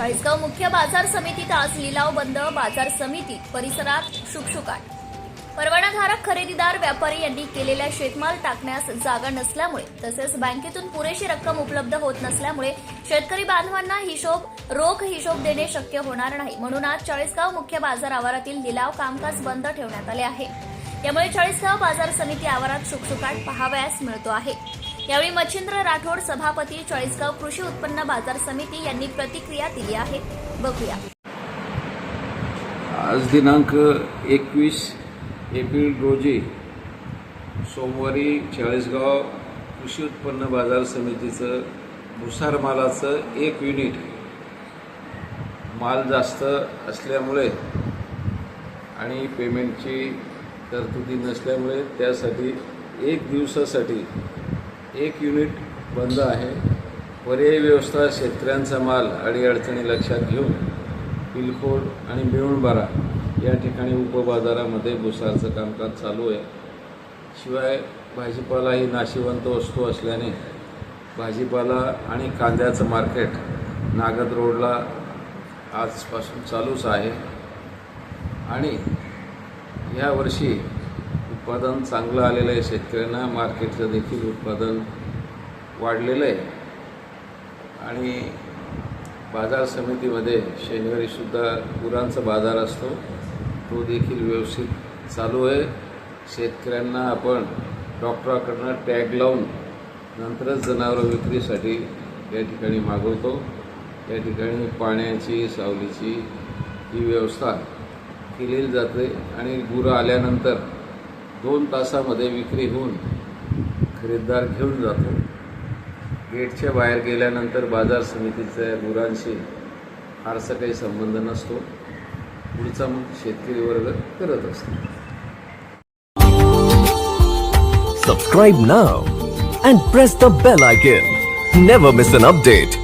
चाळीसगाव मुख्य बाजार समितीत आज लिलाव बंद बाजार समिती परिसरात शुकशुकाट. परवानाधारक खरेदीदार व्यापारी यांनी केलेल्या शेतमाल टाकण्यास जागा नसल्यामुळे तसेच बँकेतून पुरेशी रक्कम उपलब्ध होत नसल्यामुळे शेतकरी बांधवांना हिशोब रोख हिशोब देणे शक्य होणार नाही. म्हणून आज चाळीसगाव मुख्य बाजार आवारातील लिलाव कामकाज बंद ठेवण्यात आले आहे. त्यामुळे चाळीसगाव बाजार समिती आवारात शुकशुकाट पाहावयास मिळतो आहे. यावेळी मच्छिंद्र राठोड सभापती चाळीसगाव कृषी उत्पन्न बाजार समिती यांनी प्रतिक्रिया दिली आहे. बघूया. आज दिनांक एकवीस एप्रिल रोजी सोमवारी चाळीसगाव कृषी उत्पन्न बाजार समितीचं भुसार मालाचं एक युनिट माल जास्त असल्यामुळे आणि पेमेंटची तरतुदी नसल्यामुळे त्यासाठी एक दिवसासाठी एक युनिट बंद आहे. पर्यायी व्यवस्था शेतकऱ्यांचा माल आणि अडचणी लक्षात घेऊन पिलखोड आणि मिळूणबारा या ठिकाणी उपबाजारामध्ये भुसारचं कामकाज चालू आहे. शिवाय भाजीपाला ही नाशिवंत वस्तू असल्याने भाजीपाला आणि कांद्याचं मार्केट नागद रोडला आजपासून चालूच आहे. आणि यावर्षी उत्पादन चांगलं आलेलं आहे शेतकऱ्यांना. मार्केटचं देखील उत्पादन वाढलेलं आहे. आणि बाजार समितीमध्ये शनिवारीसुद्धा गुरांचा बाजार असतो. तो देखील व्यवस्थित चालू आहे. शेतकऱ्यांना आपण डॉक्टराकडनं टॅग लावून नंतरच जनावरं विक्रीसाठी या ठिकाणी मागवतो. या ठिकाणी पाण्याची सावलीची ही व्यवस्था केलेली जाते. आणि गुरं आल्यानंतर दोन तासामध्ये विक्री होऊन खरेदीदार घेऊन जातो. गेटच्या बाहेर गेल्यानंतर बाजार समितीच्या गुरांशी फारसा काही संबंध नसतो. पुढचा मग शेतकरी वर्ग करत असतो. Subscribe now and press the bell icon never miss an update